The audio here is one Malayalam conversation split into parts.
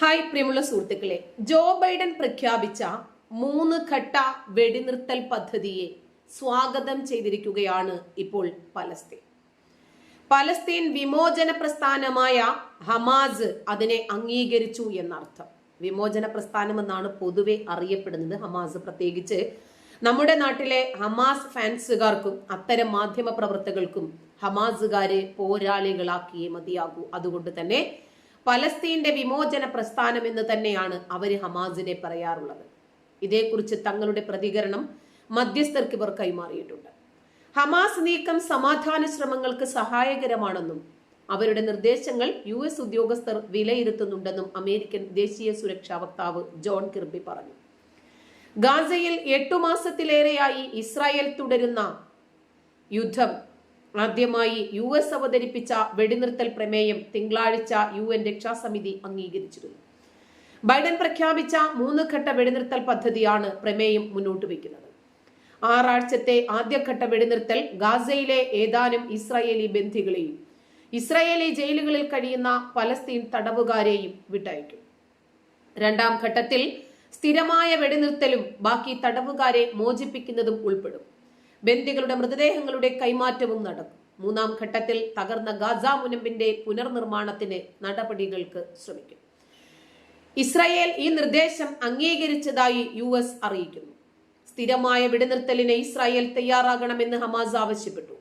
ഹായ് പ്രിയമുള്ള സുഹൃത്തുക്കളെ. ജോ ബൈഡൻ പ്രഖ്യാപിച്ച മൂന്ന് ഘട്ട വെടിനിർത്തൽ പദ്ധതിയെ സ്വാഗതം ചെയ്തിരിക്കുകയാണ് ഇപ്പോൾ പലസ്തീൻ. പലസ്തീൻ വിമോചന പ്രസ്ഥാനമായ ഹമാസ് അതിനെ അംഗീകരിച്ചു എന്നർത്ഥം. വിമോചന പ്രസ്ഥാനം എന്നാണ് പൊതുവെ അറിയപ്പെടുന്നത് ഹമാസ്. പ്രത്യേകിച്ച് നമ്മുടെ നാട്ടിലെ ഹമാസ് ഫാൻസുകാർക്കും അത്തരം മാധ്യമ പ്രവർത്തകർക്കും ഹമാസുകാരെ പോരാളികളാക്കിയേ മതിയാകൂ. അതുകൊണ്ട് തന്നെ പലസ്തീന്റെ വിമോചന പ്രസ്ഥാനം എന്ന് തന്നെയാണ് അവർ ഹമാസിനെ പറയാറുള്ളത്. ഇതേക്കുറിച്ച് തങ്ങളുടെ പ്രതികരണം മധ്യസ്ഥർക്ക് ഇവർ കൈമാറിയിട്ടുണ്ട്. ഹമാസ് നീക്കം സമാധാന ശ്രമങ്ങൾക്ക് സഹായകരമാണെന്നും അവരുടെ നിർദ്ദേശങ്ങൾ യു എസ് ഉദ്യോഗസ്ഥർ വിലയിരുത്തുന്നുണ്ടെന്നും അമേരിക്കൻ ദേശീയ സുരക്ഷാ വക്താവ് ജോൺ കിർബി പറഞ്ഞു. ഗാസയിൽ എട്ടു മാസത്തിലേറെയായി ഇസ്രായേൽ തുടരുന്ന യുദ്ധം ആദ്യമായി യു എസ് അവതരിപ്പിച്ച വെടിനിർത്തൽ പ്രമേയം തിങ്കളാഴ്ച യു എൻ രക്ഷാസമിതി അംഗീകരിച്ചിരുന്നു. ബൈഡൻ പ്രഖ്യാപിച്ച മൂന്ന് ഘട്ട വെടിനിർത്തൽ പദ്ധതിയാണ് പ്രമേയം മുന്നോട്ട് വയ്ക്കുന്നത്. ആറാഴ്ചത്തെ ആദ്യഘട്ട വെടിനിർത്തൽ ഗാസയിലെ ഏതാനും ഇസ്രായേലി ബന്ധികളെയും ഇസ്രായേലി ജയിലുകളിൽ കഴിയുന്ന പലസ്തീൻ തടവുകാരെയും വിട്ടയക്കും. രണ്ടാം ഘട്ടത്തിൽ സ്ഥിരമായ വെടിനിർത്തലും ബാക്കി തടവുകാരെ മോചിപ്പിക്കുന്നതും ഉൾപ്പെടും. ബന്ദികളുടെ മൃതദേഹങ്ങളുടെ കൈമാറ്റവും നടക്കും. മൂന്നാം ഘട്ടത്തിൽ തകർന്ന ഗാസ മുനമ്പിന്റെ പുനർനിർമ്മാണത്തിന് നടപടികൾക്ക് ശ്രമിക്കും. ഇസ്രായേൽ ഈ നിർദ്ദേശം അംഗീകരിച്ചതായി യു എസ് അറിയിക്കുന്നു. സ്ഥിരമായ വെടിനിർത്തലിന് ഇസ്രായേൽ തയ്യാറാകണമെന്ന് ഹമാസ് ആവശ്യപ്പെട്ടു.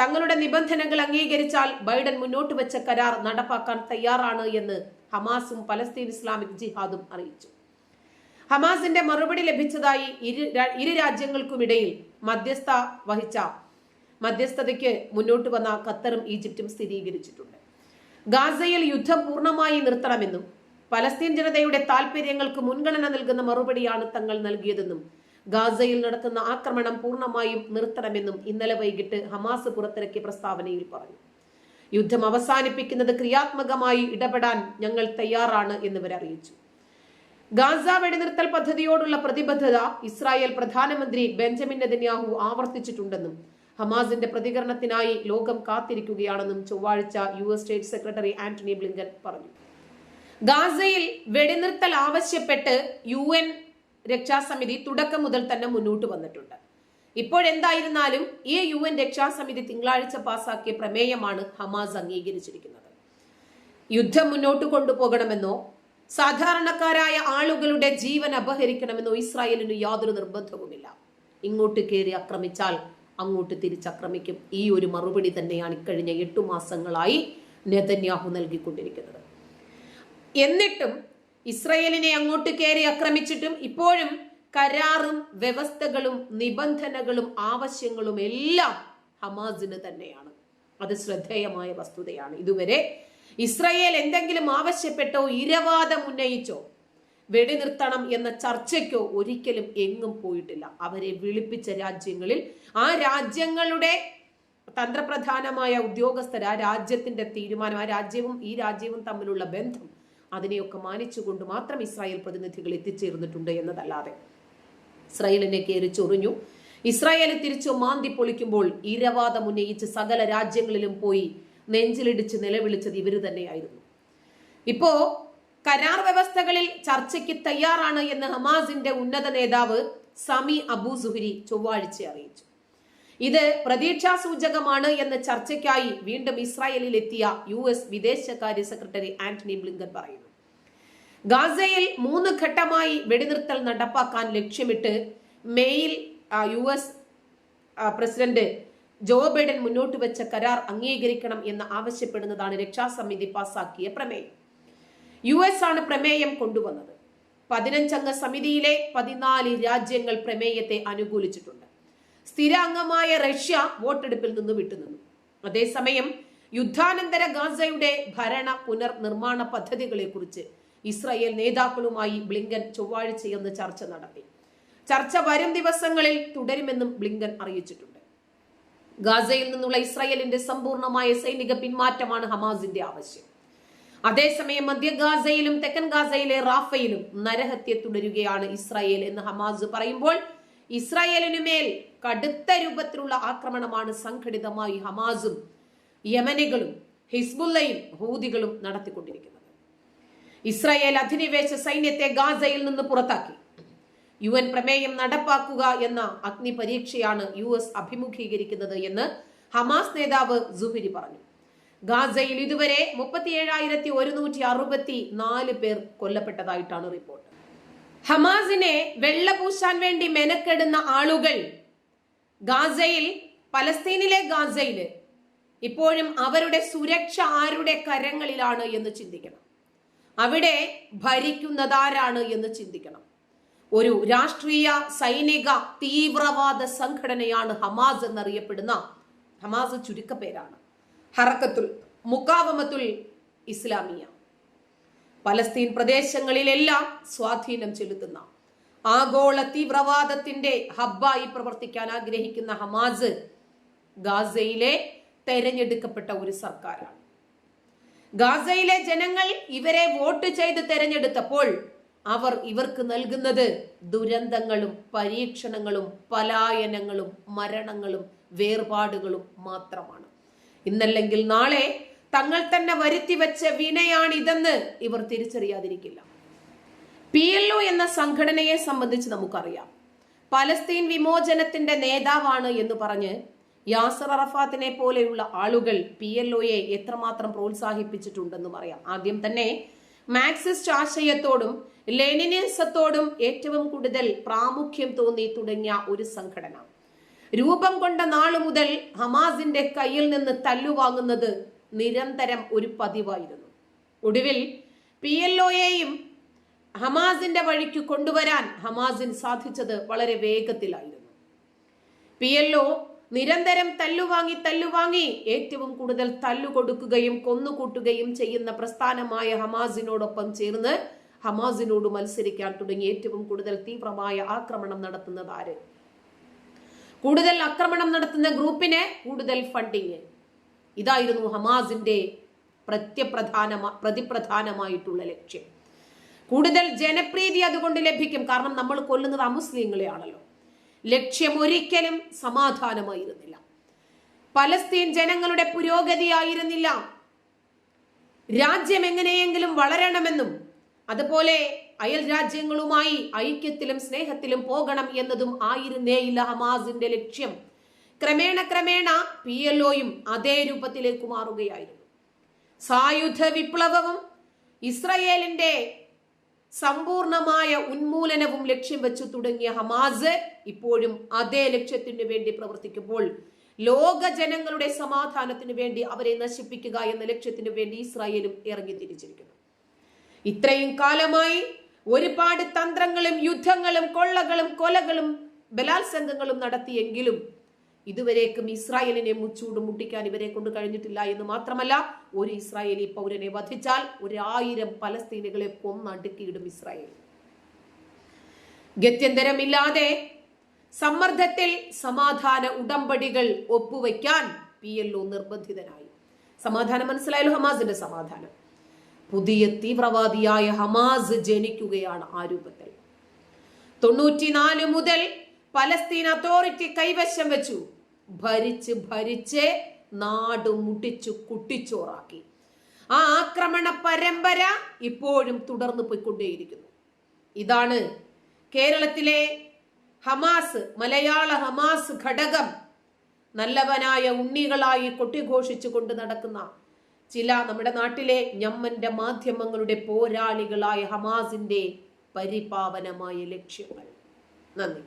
തങ്ങളുടെ നിബന്ധനകൾ അംഗീകരിച്ചാൽ ബൈഡൻ മുന്നോട്ട് വെച്ച കരാർ നടപ്പാക്കാൻ തയ്യാറാണ് എന്ന് ഹമാസും പലസ്തീൻ ഇസ്ലാമിക് ജിഹാദും അറിയിച്ചു. ഹമാസിന്റെ മറുപടി ലഭിച്ചതായി ഇരു ഇരു രാജ്യങ്ങൾക്കുമിടയിൽ മധ്യസ്ഥ വഹിച്ച മധ്യസ്ഥതയ്ക്ക് മുന്നോട്ട് വന്ന ഖത്തറും ഈജിപ്തും സ്ഥിരീകരിച്ചിട്ടുണ്ട്. ഗാസയിൽ യുദ്ധം പൂർണമായി നിർത്തണമെന്നും പലസ്തീൻ ജനതയുടെ താൽപര്യങ്ങൾക്ക് മുൻഗണന നൽകുന്ന മറുപടിയാണ് തങ്ങൾ നൽകിയതെന്നും ഗാസയിൽ നടത്തുന്ന ആക്രമണം പൂർണമായും നിർത്തണമെന്നും ഇന്നലെ വൈകിട്ട് ഹമാസ് പുറത്തിറക്കിയ പ്രസ്താവനയിൽ പറഞ്ഞു. യുദ്ധം അവസാനിപ്പിക്കുന്നത് ക്രിയാത്മകമായി ഇടപെടാൻ ഞങ്ങൾ തയ്യാറാണ് എന്നിവർ അറിയിച്ചു ഗാസ വെടിനിർത്തൽ പദ്ധതിയോടുള്ള പ്രതിബദ്ധത ഇസ്രായേൽ പ്രധാനമന്ത്രി ബെഞ്ചമിൻ നെതന്യാഹു ആവർത്തിച്ചിട്ടുണ്ടെന്നും ഹമാസിന്റെ പ്രതികരണത്തിനായി ലോകം കാത്തിരിക്കുകയാണെന്നും ചൊവ്വാഴ്ച U S state secretary Antony Blinken പറഞ്ഞു. ഗാസയിൽ വെടിനിർത്തൽ ആവശ്യപ്പെട്ട് യു എൻ രക്ഷാസമിതി തുടക്കം മുതൽ തന്നെ മുന്നോട്ട് വന്നിട്ടുണ്ട്. ഇപ്പോഴെന്തായിരുന്നാലും ഈ യു എൻ രക്ഷാസമിതി തിങ്കളാഴ്ച പാസാക്കിയ പ്രമേയമാണ് ഹമാസ് അംഗീകരിച്ചിരിക്കുന്നത്. യുദ്ധം മുന്നോട്ട് കൊണ്ടുപോകണമെന്നോ സാധാരണക്കാരായ ആളുകളുടെ ജീവൻ അപഹരിക്കണമെന്നോ ഇസ്രായേലിന് യാതൊരു നിർബന്ധവുമില്ല. ഇങ്ങോട്ട് കയറി ആക്രമിച്ചാൽ അങ്ങോട്ട് തിരിച്ചാക്രമിക്കും. ഈ ഒരു മറുപടി തന്നെയാണ് ഇക്കഴിഞ്ഞ എട്ടു മാസങ്ങളായി നെതന്യാഹു നൽകിക്കൊണ്ടിരിക്കുന്നത്. എന്നിട്ടും ഇസ്രയേലിനെ അങ്ങോട്ട് കയറി ആക്രമിച്ചിട്ടും ഇപ്പോഴും കരാറും വ്യവസ്ഥകളും നിബന്ധനകളും ആവശ്യങ്ങളും എല്ലാം ഹമാസിന് തന്നെയാണ്. അത് ശ്രദ്ധേയമായ വസ്തുതയാണ്. ഇതുവരെ ഇസ്രയേൽ എന്തെങ്കിലും ആവശ്യപ്പെട്ടോ ഇരവാദം ഉന്നയിച്ചോ? വെടിനിർത്തണം എന്ന ചർച്ചയ്ക്കോ ഒരിക്കലും എങ്ങും പോയിട്ടില്ല. അവരെ വിളിപ്പിച്ച രാജ്യങ്ങളിൽ ആ രാജ്യങ്ങളുടെ തന്ത്രപ്രധാനമായ ഉദ്യോഗസ്ഥർ ആ രാജ്യത്തിന്റെ തീരുമാനം ആ രാജ്യവും ഈ രാജ്യവും തമ്മിലുള്ള ബന്ധം അതിനെയൊക്കെ മാനിച്ചുകൊണ്ട് മാത്രം ഇസ്രായേൽ പ്രതിനിധികൾ എത്തിച്ചേർന്നിട്ടുണ്ട് എന്നതല്ലാതെ. ഇസ്രായേലിനെ കയറി ചൊറിഞ്ഞു. ഇസ്രായേൽ തിരിച്ചു മാന്തി പൊളിക്കുമ്പോൾ ഇരവാദം ഉന്നയിച്ച് സകല രാജ്യങ്ങളിലും പോയി നെഞ്ചിലിടിച്ച് നിലവിളിച്ചത് ഇവർ തന്നെയായിരുന്നു. ഇപ്പോ കരാർ വ്യവസ്ഥകളിൽ ചർച്ചയ്ക്ക് തയ്യാറാണ് എന്ന് ഹമാസിന്റെ ഉന്നത നേതാവ് സമി അബു സുഹരി ചൊവ്വാഴ്ച അറിയിച്ചു. ഇത് പ്രതീക്ഷാ സൂചകമാണ് എന്ന ചർച്ചയ്ക്കായി വീണ്ടും ഇസ്രായേലിൽ എത്തിയ യു എസ് വിദേശകാര്യ സെക്രട്ടറി ആന്റണി ബ്ലിങ്കൻ പറയുന്നു. ഗാസയിൽ മൂന്ന് ഘട്ടമായി വെടിനിർത്തൽ നടപ്പാക്കാൻ ലക്ഷ്യമിട്ട് mail U S president Joe Biden മുന്നോട്ട് വെച്ച കരാർ അംഗീകരിക്കണം എന്ന് ആവശ്യപ്പെടുന്നതാണ് രക്ഷാസമിതി പാസാക്കിയ പ്രമേയം. യു എസ് ആണ് പ്രമേയം കൊണ്ടുവന്നത്. പതിനഞ്ചംഗ സമിതിയിലെ പതിനാല് രാജ്യങ്ങൾ പ്രമേയത്തെ അനുകൂലിച്ചിട്ടുണ്ട്. സ്ഥിര അംഗമായ റഷ്യ വോട്ടെടുപ്പിൽ നിന്ന് വിട്ടുനിന്നു. അതേസമയം യുദ്ധാനന്തര ഗാസയുടെ ഭരണ പുനർനിർമ്മാണ പദ്ധതികളെ കുറിച്ച് ഇസ്രായേൽ നേതാക്കളുമായി ബ്ലിങ്കൻ ചൊവ്വാഴ്ചയെന്ന് ചർച്ച നടത്തി. ചർച്ച വരും ദിവസങ്ങളിൽ തുടരുമെന്നും ബ്ലിങ്കൻ അറിയിച്ചിട്ടുണ്ട്. ഗാസയിൽ നിന്നുള്ള ഇസ്രായേലിന്റെ സമ്പൂർണമായ സൈനിക പിന്മാറ്റമാണ് ഹമാസിന്റെ ആവശ്യം. അതേസമയം മധ്യ ഗാസയിലും തെക്കൻ ഗാസയിലെ റാഫയിലും നരഹത്യ തുടരുകയാണ് ഇസ്രായേൽ എന്ന് ഹമാസ് പറയുമ്പോൾ ഇസ്രായേലിനുമേൽ കടുത്ത രൂപത്തിലുള്ള ആക്രമണമാണ് സംഘടിതമായി ഹമാസും യമനികളും ഹിസ്ബുല്ലയും ഹൂദികളും നടത്തിക്കൊണ്ടിരിക്കുന്നത്. ഇസ്രായേൽ അധിനിവേശ സൈന്യത്തെ ഗാസയിൽ നിന്ന് പുറത്താക്കി. യു എൻ പ്രമേയം നടപ്പാക്കുക എന്ന അഗ്നി പരീക്ഷയാണ് യു എസ് അഭിമുഖീകരിക്കുന്നത് എന്ന് ഹമാസ് നേതാവ് സുഹിരി പറഞ്ഞു. ഗാസയിൽ ഇതുവരെ മുപ്പത്തിയേഴായിരത്തി ഒരുന്നൂറ്റി അറുപത്തി നാല് പേർ കൊല്ലപ്പെട്ടതായിട്ടാണ് റിപ്പോർട്ട്. ഹമാസിനെ വെള്ളപൂശാൻ വേണ്ടി മെനക്കെടുന്ന ആളുകൾ ഗാസയിൽ പലസ്തീനിലെ ഗാസയിൽ. ഇപ്പോഴും അവരുടെ സുരക്ഷ ആരുടെ കരങ്ങളിലാണ് എന്ന് ചിന്തിക്കണം. അവിടെ ഭരിക്കുന്നതാരാണ് എന്ന് ചിന്തിക്കണം. ഒരു രാഷ്ട്രീയ സൈനിക തീവ്രവാദ സംഘടനയാണ് ഹമാസ് എന്നറിയപ്പെടുന്ന ഹമാസ് ചുരുക്കപ്പേരാണ് ഹറക്കത്തുൽ മുക്കാവമത്തുൽ ഇസ്ലാമിയ. പലസ്തീൻ പ്രദേശങ്ങളിലെല്ലാം സ്വാധീനം ചെലുത്തുന്ന ആഗോള തീവ്രവാദത്തിന്റെ ഹബ്ബായി പ്രവർത്തിക്കാൻ ആഗ്രഹിക്കുന്ന ഹമാസ് ഗാസയിലെ തെരഞ്ഞെടുക്കപ്പെട്ട ഒരു സർക്കാരാണ്. ഗാസയിലെ ജനങ്ങൾ ഇവരെ വോട്ട് ചെയ്ത് തെരഞ്ഞെടുത്തപ്പോൾ അവർ ഇവർക്ക് നൽകുന്നത് ദുരന്തങ്ങളും പരീക്ഷണങ്ങളും പലായനങ്ങളും മരണങ്ങളും വേർപാടുകളും മാത്രമാണ്. ഇന്നല്ലെങ്കിൽ നാളെ തങ്ങൾ തന്നെ വരുത്തി വെച്ച വിനയാണിതെന്ന് ഇവർ തിരിച്ചറിയാതിരിക്കില്ല. പി എൽ ഒ എന്ന സംഘടനയെ സംബന്ധിച്ച് നമുക്കറിയാം. പലസ്തീൻ വിമോചനത്തിന്റെ നേതാവാണ് എന്ന് പറഞ്ഞ് യാസർ അറഫാത്തിനെ പോലെയുള്ള ആളുകൾ പി എൽ ഒയെ എത്രമാത്രം പ്രോത്സാഹിപ്പിച്ചിട്ടുണ്ടെന്നും അറിയാം. ആദ്യം തന്നെ മാർക്സിസ്റ്റ് ആശയത്തോടും ലെനിനിസത്തോടും ഏറ്റവും കൂടുതൽ പ്രാമുഖ്യം തോന്നി തുടങ്ങിയ ഒരു സംഘടന. രൂപം കൊണ്ട നാളു മുതൽ ഹമാസിന്റെ കയ്യിൽ നിന്ന് തല്ലുവാങ്ങുന്നത് നിരന്തരം ഒരു പതിവായിരുന്നു. ഒടുവിൽ പി എൽ ഒയെയും ഹമാസിന്റെ വഴിക്ക് കൊണ്ടുവരാൻ ഹമാസിന് സാധിച്ചത് വളരെ വേഗത്തിലായിരുന്നു. പി എൽ ഒ നിരന്തരം തല്ലുവാങ്ങി തല്ലുവാങ്ങി ഏറ്റവും കൂടുതൽ തല്ലുകൊടുക്കുകയും കൊന്നുകൂട്ടുകയും ചെയ്യുന്ന പ്രസ്ഥാനമായ ഹമാസിനോടൊപ്പം ചേർന്ന് ഹമാസിനോട് മത്സരിക്കാൻ തുടങ്ങി. ഏറ്റവും കൂടുതൽ തീവ്രമായ ആക്രമണം നടത്തുന്നത് ആര്? കൂടുതൽ ആക്രമണം നടത്തുന്ന ഗ്രൂപ്പിന് കൂടുതൽ ഫണ്ടിങ് ഇതായിരുന്നു ഹമാസിന്റെ പ്രത്യപ്രധാന പ്രതിപ്രധാനമായിട്ടുള്ള ലക്ഷ്യം. കൂടുതൽ ജനപ്രീതി അതുകൊണ്ട് ലഭിക്കും. കാരണം നമ്മൾ കൊല്ലുന്നത് അമുസ്ലിങ്ങളെയാണല്ലോ. ലക്ഷ്യം ഒരിക്കലും സമാധാനമായിരുന്നില്ല. പലസ്തീൻ ജനങ്ങളുടെ പുരോഗതിയായിരുന്നില്ല. രാജ്യം എങ്ങനെയെങ്കിലും വളരണമെന്നും അതുപോലെ അയൽ രാജ്യങ്ങളുമായി ഐക്യത്തിലും സ്നേഹത്തിലും പോകണം എന്നതും ആയിരുന്നേയില്ല ഹമാസിന്റെ ലക്ഷ്യം. ക്രമേണ ക്രമേണ പി എൽ ഒയും അതേ രൂപത്തിലേക്ക് മാറുകയായിരുന്നു. സായുധ വിപ്ലവവും ഇസ്രയേലിന്റെ സമ്പൂർണമായ ഉന്മൂലനവും ലക്ഷ്യം വെച്ചു തുടങ്ങിയ ഹമാസ് ഇപ്പോഴും അതേ ലക്ഷ്യത്തിന് വേണ്ടി പ്രവർത്തിക്കുമ്പോൾ ലോക ജനങ്ങളുടെ സമാധാനത്തിന് വേണ്ടി അവരെ നശിപ്പിക്കുക എന്ന ലക്ഷ്യത്തിന് വേണ്ടി ഇസ്രായേലും ഇറങ്ങി തിരിച്ചിരിക്കുന്നു. ഇത്രയും കാലമായി ഒരുപാട് തന്ത്രങ്ങളും യുദ്ധങ്ങളും കൊള്ളകളും കൊലകളും ബലാത്സംഗങ്ങളും നടത്തിയെങ്കിലും ഇതുവരേക്കും ഇസ്രായേലിനെ മുച്ചൂട് മുട്ടിക്കാൻ ഇവരെ കൊണ്ട് കഴിഞ്ഞിട്ടില്ല എന്ന് മാത്രമല്ല ഒരു ഇസ്രായേലി പൗരനെ വധിച്ചാൽ ഒരായിരം പലസ്തീനുകളെ കൊന്നടുക്കിയിടും ഇസ്രായേൽ. ഗത്യന്തരമില്ലാതെ സമ്മർദ്ദത്തിൽ സമാധാന ഉടമ്പടികൾ ഒപ്പുവെക്കാൻ പി എൽ ഒ നിർബന്ധിതനായി. സമാധാനം മനസ്സിലായാലും ഹമാസിന്റെ സമാധാനം. പുതിയ തീവ്രവാദിയായ ഹമാസ് ജനിക്കുകയാണ് ആ രൂപത്തിൽ. തൊണ്ണൂറ്റിനാല് മുതൽ പലസ്തീൻ അതോറിറ്റി കൈവശം വെച്ചു. ഭരിച്ച് ഭരിച്ച് നാട് മുട്ടിച്ചു കുട്ടിച്ചോറാക്കി. ആ ആക്രമണ പരമ്പര ഇപ്പോഴും തുടർന്നു പോയിക്കൊണ്ടേയിരിക്കുന്നു. ഇതാണ് കേരളത്തിലെ ഹമാസ് മലയാള ഹമാസ് ഘടകം നല്ലവനായ ഉണ്ണികളായി കൊട്ടിഘോഷിച്ചു കൊണ്ട് നടക്കുന്ന ചില നമ്മുടെ നാട്ടിലെ ഞമ്മന്റെ മാധ്യമങ്ങളുടെ പോരാളികളായ ഹമാസിന്റെ പരിപാവനമായ ലക്ഷ്യങ്ങൾ. നന്ദി.